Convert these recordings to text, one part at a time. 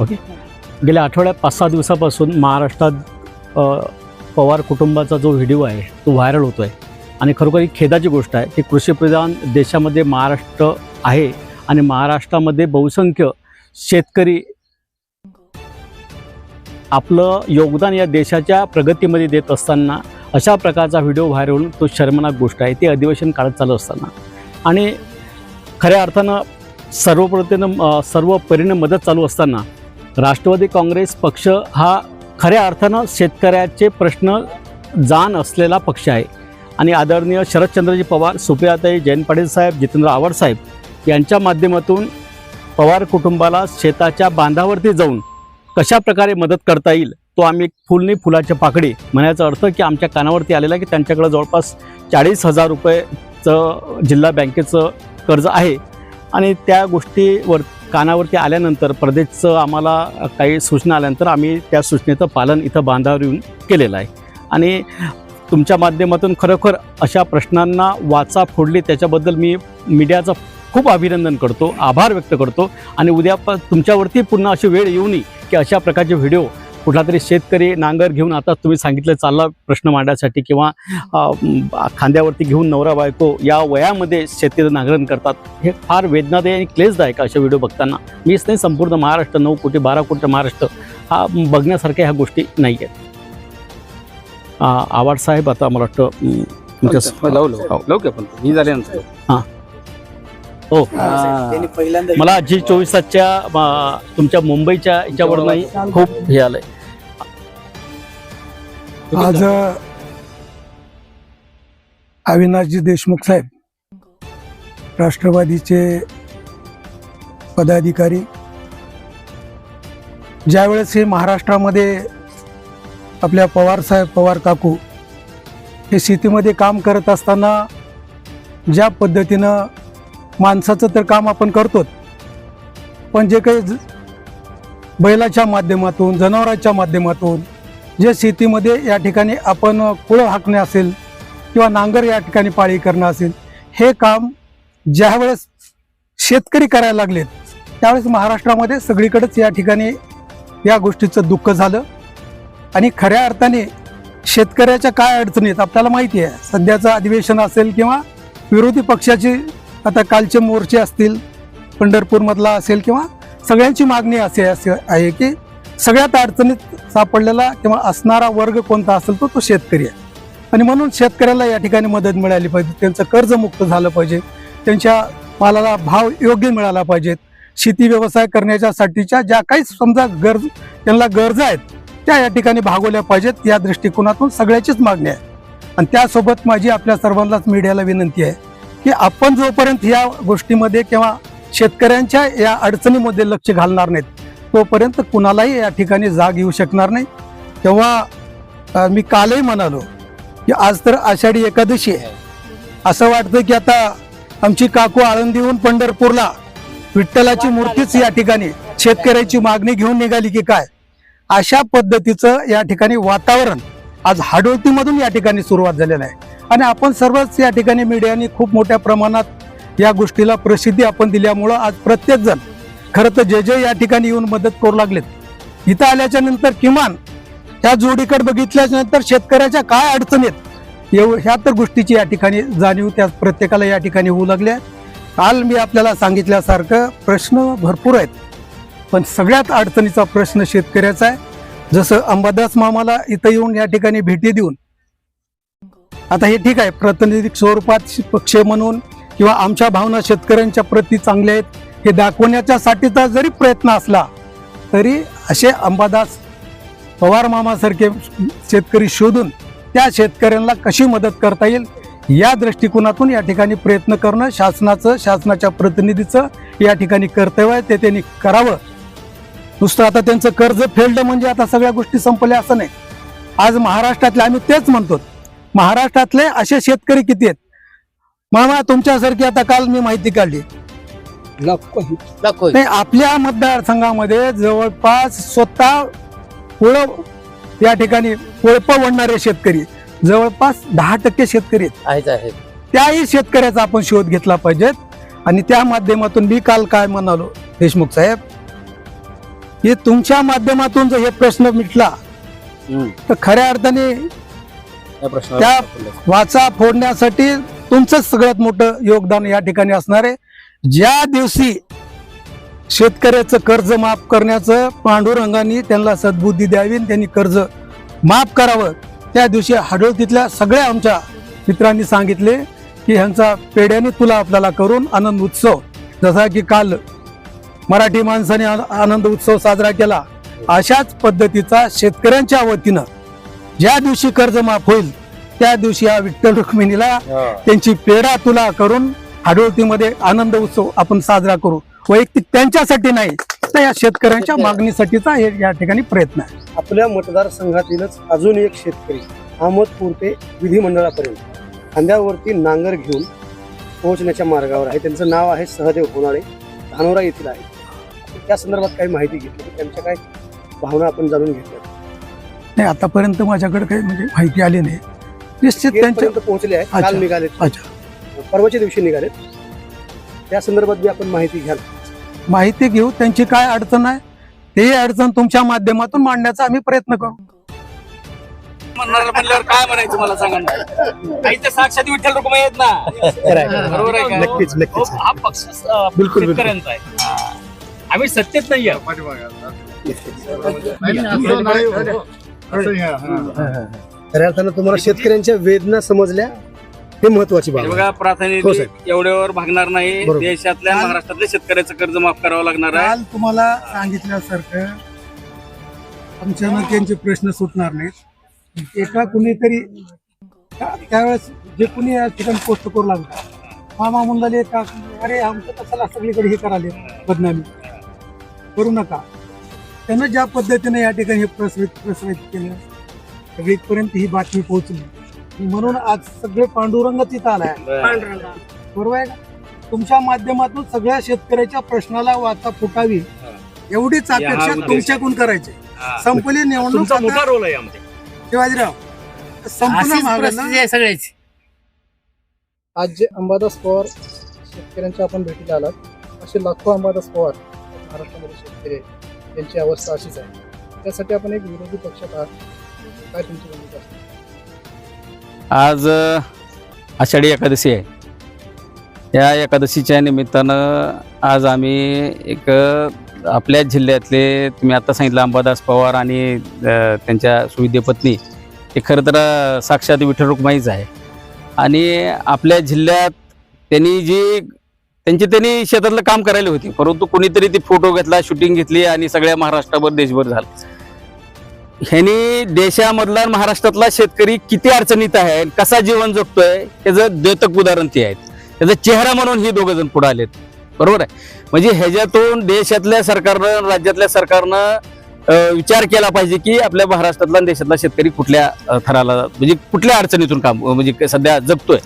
Okay गेल्या आठवड्यात पाच सहा दिवसापासून महाराष्ट्रात पवार कुटुंबाचा जो व्हिडिओ आहे तो व्हायरल होतो आहे आणि खरोखर ही खेदाची गोष्ट आहे की कृषीप्रधान देशामध्ये महाराष्ट्र आहे आणि महाराष्ट्रामध्ये बहुसंख्य शेतकरी आपलं योगदान या देशाच्या प्रगतीमध्ये देत असताना अशा प्रकारचा व्हिडिओ व्हायरल होऊन तो शर्मनाक गोष्ट आहे. ते अधिवेशन काळात चालू असताना. आणि खऱ्या अर्थानं सर्वप्रथम सर्व परीने मदत चालू असताना राष्ट्रवादी काँग्रेस पक्ष हा खऱ्या अर्थानं शेतकऱ्याचे प्रश्न जाण असलेला पक्ष आहे. आणि आदरणीय शरदचंद्रजी पवार सुप्रियाताई जयंत पाटील साहेब जितेंद्र आव्हाड साहेब यांच्या माध्यमातून पवार कुटुंबाला शेताच्या बांधावरती जाऊन कशा प्रकारे मदत करता येईल तो आम्ही फुलनी फुलाच्या पाकडी म्हणायचा अर्थ की आमच्या कानावरती आलेला आहे की त्यांच्याकडं जवळपास चाळीस हजार रुपयेचं जिल्हा बँकेचं कर्ज आहे. आणि त्या गोष्टीवर कानावरती आल्यानंतर प्रदेशचं आम्हाला काही सूचना आल्यानंतर आम्ही त्या सूचनेचं पालन इथं बांधावर येऊन केलेलं आहे. आणि तुमच्या माध्यमातून खरोखर अशा प्रश्नांना वाचा फोडली त्याच्याबद्दल मी मीडियाचं खूप अभिनंदन करतो आभार व्यक्त करतो. आणि उद्या प तुमच्यावरती पुन्हा अशी वेळ येऊ नये की अशा प्रकारचे व्हिडिओ कुठला तरी शेतकरी नांगर घेऊन आता तुम्ही सांगितलं चालला प्रश्न मांडण्यासाठी किंवा खांद्यावरती घेऊन नवरा बायको या वयामध्ये शेतीचं नांगरण करतात हे फार वेदनादायी आणि क्लेशदायक असे व्हिडिओ बघताना. मीच नाही संपूर्ण महाराष्ट्र नऊ कोटी बारा कोटी महाराष्ट्र हा बघण्यासारख्या ह्या गोष्टी नाही आहेत आवाड साहेब आता मला वाटतं हो, लावू की आपण? मी झाल्यानंतर. हो. त्यांनी पहिल्यांदा मला जी चोवीस तासच्या तुमच्या मुंबईच्या याच्यावरूनही खूप हे आलंय. आज अविनाशजी देशमुख साहेब राष्ट्रवादीचे पदाधिकारी. ज्यावेळेस हे महाराष्ट्रामध्ये आपल्या पवार साहेब पवार काकू हे शेतीमध्ये काम करत असताना ज्या पद्धतीनं माणसाचं तर काम आपण करतोच. पण जे काही ज- बैलाच्या माध्यमातून जनावरांच्या माध्यमातून जे शेतीमध्ये या ठिकाणी आपण कुळं हाकणे असेल किंवा नांगर या ठिकाणी पाळी करणं असेल हे काम ज्यावेळेस शेतकरी करायला लागलेत त्यावेळेस महाराष्ट्रामध्ये सगळीकडेच या ठिकाणी या गोष्टीचं दुःख झालं. आणि खऱ्या अर्थाने शेतकऱ्याच्या काय अडचणी आहेत आपल्याला माहिती आहे. सध्याचं अधिवेशन असेल किंवा विरोधी पक्षाची आता कालचे मोर्चे असतील पंढरपूरमधला असेल किंवा सगळ्यांची मागणी असे असे आहे की सगळ्यात अडचणीत सापडलेला किंवा असणारा वर्ग कोणता असेल तो तो शेतकरी आहे. आणि म्हणून शेतकऱ्याला या ठिकाणी मदत मिळाली पाहिजे. त्यांचं कर्जमुक्त झालं पाहिजे. त्यांच्या मालाला भाव योग्य मिळाला पाहिजेत शेती व्यवसाय करण्याच्यासाठीच्या ज्या काही समजा गरज त्यांना गरजा आहेत त्या या ठिकाणी भागवल्या पाहिजेत. या दृष्टिकोनातून सगळ्याचीच मागणी आहे. आणि त्यासोबत माझी आपल्या सर्वांनाच मीडियाला विनंती आहे की आपण जोपर्यंत या गोष्टीमध्ये किंवा शेतकऱ्यांच्या या अडचणीमध्ये लक्ष घालणार नाहीत तोपर्यंत कुणालाही या ठिकाणी जाग येऊ शकणार नाही. तेव्हा मी कालही म्हणालो की आज तर आषाढी एकादशी आहे. असं वाटतं की आता आमची काकू आळंदीहून पंढरपूरला विठ्ठलाची मूर्तीच या ठिकाणी शेतकऱ्याची मागणी घेऊन निघाली की काय? अशा पद्धतीचं या ठिकाणी वातावरण आज हाडोळतीमधून या ठिकाणी सुरुवात झालेलं आहे. आणि आपण सर्वच या ठिकाणी मीडियाने खूप मोठ्या प्रमाणात या गोष्टीला प्रसिद्धी आपण दिल्यामुळं आज प्रत्येकजण खरं तर जे जे या ठिकाणी येऊन मदत करू लागलेत इथं आल्याच्यानंतर किमान ह्या जोडीकडे बघितल्याच्या नंतर शेतकऱ्याच्या काय अडचणीत एव ह्या तर गोष्टीची या ठिकाणी जाणीव त्या प्रत्येकाला या ठिकाणी होऊ लागल्या काल मी आपल्याला सांगितल्यासारखं प्रश्न भरपूर आहेत पण सगळ्यात अडचणीचा प्रश्न शेतकऱ्याचा आहे. जसं अंबादास मामाला इथं येऊन या ठिकाणी भेटी देऊन. आता हे ठीक आहे प्रातिनिधिक स्वरूपात पक्ष म्हणून किंवा आमच्या भावना शेतकऱ्यांच्या प्रती चांगल्या आहेत हे दाखवण्याच्या साठीचा जरी प्रयत्न असला तरी असे अंबादास पवार मामासारखे शेतकरी शोधून त्या शेतकऱ्यांना कशी मदत करता येईल या दृष्टिकोनातून या ठिकाणी प्रयत्न करणं शासनाचं शासनाच्या प्रतिनिधीचं या ठिकाणी कर्तव्य आहे ते त्यांनी करावं. नुसतं आता त्यांचं कर्ज फेडलं म्हणजे आता सगळ्या गोष्टी संपल्या असं नाही. आज महाराष्ट्रातले आम्ही तेच म्हणतो. महाराष्ट्रातले असे शेतकरी किती आहेत? मामा तुमच्यासारखी आता काल मी माहिती काढली. नाही आपल्या मतदारसंघामध्ये जवळपास स्वतः पोळं या ठिकाणी पोळप वडणारे शेतकरी जवळपास दहा टक्के शेतकरी आहेत. त्याही शेतकऱ्याचा आपण शोध घेतला पाहिजेत. आणि त्या माध्यमातून मी काल काय म्हणालो देशमुख साहेब हे तुमच्या माध्यमातून जर हे प्रश्न मिटला. तर खऱ्या अर्थाने त्या-. वाचा फोडण्यासाठी तुमचंच सगळ्यात मोठं योगदान या ठिकाणी असणार आहे ज्या दिवशी शेतकऱ्याचं कर्ज माफ करण्याचं पांडुरंगाने त्यांना सद्बुद्धी द्यावी आणि त्यांनी कर्ज माफ करावं त्या दिवशी हडोतीतल्या सगळ्या आमच्या मित्रांनी सांगितले की ह्यांचा पेढ्याने तुला आपल्याला करून आनंद उत्सव जसा की काल मराठी माणसाने आनंद उत्सव साजरा केला. अशाच पद्धतीचा शेतकऱ्यांच्या वतीनं ज्या दिवशी कर्ज माफ होईल त्या दिवशी या विठ्ठल रुक्मिणीला. त्यांची पेढा तुला करून हाडोळतीमध्ये आनंद उत्सव आपण साजरा करू. वैयक्तिक त्यांच्यासाठी नाही तर या शेतकऱ्यांच्या मागणीसाठीचा हे या ठिकाणी प्रयत्न आहे. आपल्या मतदारसंघातीलच अजून एक शेतकरी अहमदपूर ते विधिमंडळापर्यंत. खांद्यावरती नांगर घेऊन पोहोचण्याच्या मार्गावर आहे. त्यांचं नाव आहे सहदेव होणाळे धानोरा येथील आहे. त्या संदर्भात काही माहिती घेतली की त्यांच्या काय भावना आपण जाणून घेतल्या. नाही आतापर्यंत माझ्याकडे काही म्हणजे माहिती आली नाही. निश्चित त्यांच्या गेटपर्यंत पोहोचले आहेत काल अच्छा. निघालेत. अच्छा. परवाच्या दिवशी निघालेत. त्या संदर्भात बी आपण माहिती घ्याल. माहिती घेऊ त्यांची काय अडचण आहे ते अडचण तुमच्या माध्यमातून मांडण्याचा आम्ही प्रयत्न करू. म्हणणार म्हणल्यावर काय म्हणायचं मला सांगा. काही तर साक्षात विठ्ठल रुक्माई आहेत ना. बरोबर आहे का? नक्कीच नक्कीच. हो, हा पक्ष बिलकुल. शेतकऱ्यांचा आहे. आम्ही सत्तेत नाहीये. खऱ्या अर्थानं तुम्हाला शेतकऱ्यांच्या वेदना समजल्या हे महत्वाची बाब हे आहे. बघा हो, प्राधान्य साहेब. एवढ्यावर भागणार नाही. बरोबर. देशातल्या महाराष्ट्रातल्या शेतकऱ्याचं कर्ज माफ करावं लागणार आहे. काल तुम्हाला सांगितल्यासारखं आमच्यानं त्यांचे प्रश्न सुटणार नाहीत. एका कुणीतरी त्या- त्यावेळेस जे कुणी या ठिकाणी पोस्ट करू लागला. मामा म्हणले का अरे आमचं कशाला सगळीकडे हे कराले बदनामी. करू नका. त्यानं ज्या पद्धतीने या ठिकाणी हे प्रसवित प्रसवित केलं सगळीपर्यंत ही बातमी पोहोचली. म्हणून आज सगळे पांडुरंगच इथं आलाय. बरोबर आहे का? तुमच्या माध्यमातून सगळ्या शेतकऱ्याच्या प्रश्नाला वाचा फुटावी एवढीच अपेक्षा. तुमच्याकडून करायची. संपली निवडणूक तुमचा आता? मोठा रोल आहे यामध्ये शिवाजीराव संपूर्ण सगळ्याची. आज जे अंबादास पवार शेतकऱ्यांच्या आपण भेटीला आलात असे लाखो अंबादास पवार महाराष्ट्रामध्ये शेतकरी त्यांची अवस्था अशीच आहे. त्यासाठी आपण एक विरोधी पक्षात आहात. काय तुमची भूमिका असते? आज आषाढी एकादशी आहे. या एकादशीच्या निमित्तानं आज आम्ही एक अ, आपल्या जिल्ह्यातले तुम्ही आता सांगितलं अंबादास पवार आणि त्यांच्या सुविद्य पत्नी हे खरं तर साक्षात विठ्ठल रुक्माईच आहे. आणि आपल्या जिल्ह्यात त्यांनी जी त्यांची त्यांनी शेतातलं काम करायला होती. परंतु कोणीतरी ती फोटो घेतला शूटिंग घेतली आणि सगळ्या महाराष्ट्राभर देशभर झालं. ह्यानी देशामधला महाराष्ट्रातला शेतकरी किती अडचणीत आहे कसा जीवन जगतोय त्याचं द्योतक उदाहरण ते आहेत. त्याचा चेहरा म्हणून हे दोघं जण पुढे आलेत. बरोबर आहे? म्हणजे ह्याच्यातून देशातल्या सरकारनं राज्यातल्या सरकारनं विचार केला पाहिजे की आपल्या महाराष्ट्रातला देशातला शेतकरी कुठल्या थराला म्हणजे कुठल्या अडचणीतून काम म्हणजे सध्या जगतोय.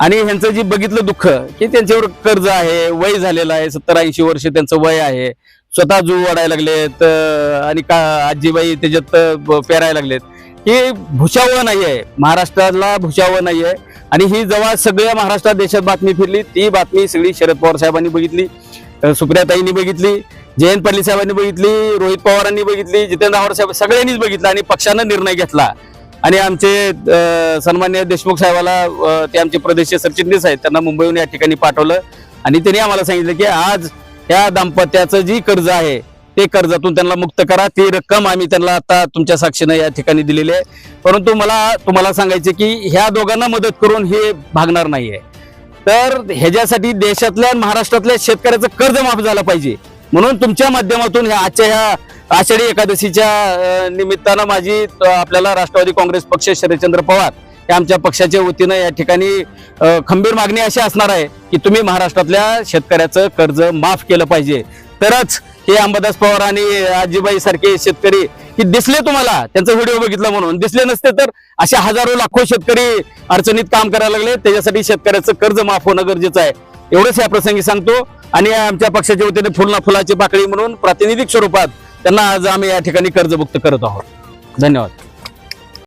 आणि ह्यांचं जे बघितलं दुःख की त्यांच्यावर कर्ज आहे वय झालेलं आहे सत्तर ऐंशी वर्ष त्यांचं वय आहे स्वतः जू वाढायला लागलेत आणि का आजीबाई त्याच्यात पेरायला लागलेत. हे भुशावं नाही आहे महाराष्ट्राला भुशावं नाही आहे आणि ही जेव्हा सगळ्या महाराष्ट्रात देशात बातमी फिरली ती बातमी सगळी शरद पवार साहेबांनी बघितली सुप्रियाताईंनी बघितली जयंत पाटील साहेबांनी बघितली रोहित पवारांनी बघितली जितेंद्र आव्हाड साहेब सगळ्यांनीच बघितलं आणि पक्षानं निर्णय घेतला. आणि आमचे सन्मान्य देशमुख साहेबाला ते आमचे प्रदेश सरचिटणीस आहेत त्यांना मुंबईहून या ठिकाणी पाठवलं. आणि त्यांनी आम्हाला सांगितलं की आज या दाम्पत्याचं जी कर्ज आहे ते कर्जातून त्यांना मुक्त करा. ती रक्कम आम्ही त्यांना आता तुमच्या साक्षीनं या ठिकाणी दिलेली आहे. परंतु मला तुम्हाला सांगायचं की ह्या दोघांना मदत करून हे भागणार नाहीये. तर ह्याच्यासाठी देशातल्या महाराष्ट्रातल्या शेतकऱ्याचं कर्ज माफ झालं पाहिजे. म्हणून तुमच्या माध्यमातून ह्या आजच्या ह्या आषाढी एकादशीच्या निमित्तानं माझी आपल्याला राष्ट्रवादी काँग्रेस पक्ष शरदचंद्र पवार हे आमच्या पक्षाच्या वतीनं या ठिकाणी खंबीर मागणी अशी असणार आहे की तुम्ही महाराष्ट्रातल्या शेतकऱ्याचं कर्ज माफ केलं पाहिजे. तरच हे अंबादास पवार आणि आजीबाई सारखे शेतकरी की दिसले तुम्हाला त्यांचा व्हिडिओ बघितला म्हणून. दिसले नसते तर अशा हजारो लाखो शेतकरी अडचणीत काम करायला लागले. त्याच्यासाठी शेतकऱ्याचं कर्ज माफ होणं गरजेचं आहे. एवढंच या प्रसंगी सांगतो. आणि आमच्या पक्षाच्या वतीने फुलना फुलाची पाकळी म्हणून प्रातिनिधिक स्वरूपात त्यांना आज आम्ही या ठिकाणी कर्जमुक्त करत आहोत. धन्यवाद.